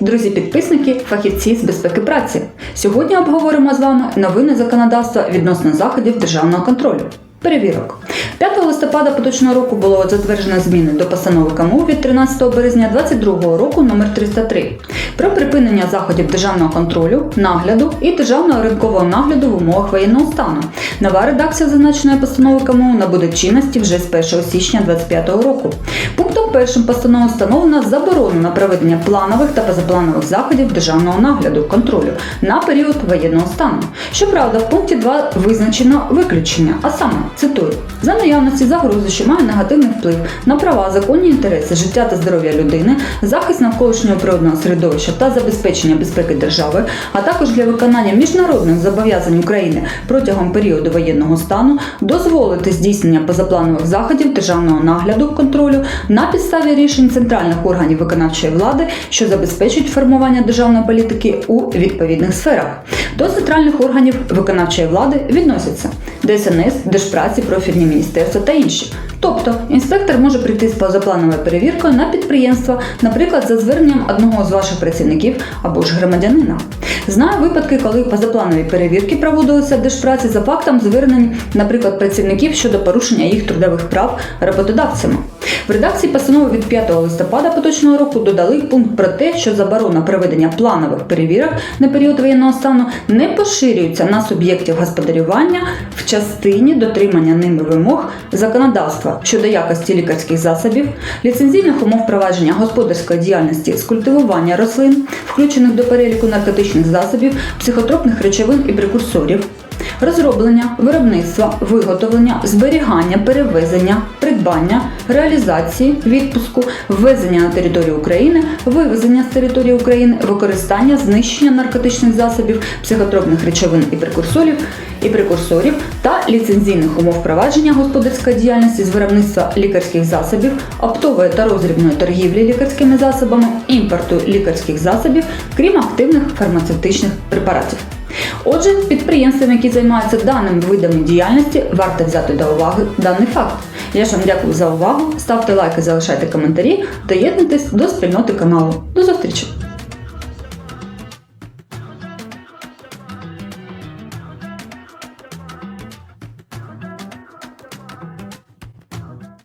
друзі-підписники, фахівці з безпеки праці. Сьогодні обговоримо з вами новини законодавства відносно заходів державного контролю. Перевірок 5 листопада поточного року було затверджено зміни до постанови КМУ від 13 березня 2022 року номер 303 про припинення заходів державного контролю, нагляду і державного ринкового нагляду в умовах воєнного стану. Нова редакція зазначеної постанови КМУ набуде чинності вже з 1 січня 2025 року. Пунктом першим постанови встановлено заборону на проведення планових та позапланових заходів державного нагляду контролю на період воєнного стану. Щоправда, в пункті 2 визначено виключення, а саме цитую за наявності загрози, що має негативний вплив на права, законні інтереси, життя та здоров'я людини, захист навколишнього природного середовища та забезпечення безпеки держави, а також для виконання міжнародних зобов'язань України протягом періоду воєнного стану дозволити здійснення позапланових заходів державного нагляду контролю на підставі рішень центральних органів виконавчої влади, що забезпечують формування державної політики у відповідних сферах. До центральних органів виконавчої влади відносяться ДСНС, Держпраці, профільні міністерства та інші. Тобто інспектор може прийти з позаплановою перевіркою на підприємство, наприклад, за зверненням одного з ваших працівників або ж громадянина. Знаю випадки, коли позапланові перевірки проводилися в держпраці за фактом звернень, наприклад, працівників щодо порушення їх трудових прав роботодавцями. В редакції постанови від 5 листопада поточного року додали пункт про те, що заборона проведення планових перевірок на період воєнного стану не поширюється на суб'єктів господарювання в частині дотримання ними вимог законодавства щодо якості лікарських засобів, ліцензійних умов провадження господарської діяльності з культивування рослин, включених до переліку наркотичних засобів, психотропних речовин і прекурсорів. Розроблення, виробництва, виготовлення, зберігання, перевезення, придбання, реалізації, відпуску, ввезення на територію України, вивезення з території України, використання, знищення наркотичних засобів, психотропних речовин і прекурсорів і прекурсорів та ліцензійних умов провадження господарської діяльності з виробництва лікарських засобів, оптової та роздрібної торгівлі лікарськими засобами, імпорту лікарських засобів, крім активних фармацевтичних препаратів. Отже, підприємствам, які займаються даними видами діяльності, варто взяти до уваги даний факт. Я ж вам дякую за увагу. Ставте лайки, залишайте коментарі, доєднуйтесь до спільноти каналу. До зустрічі!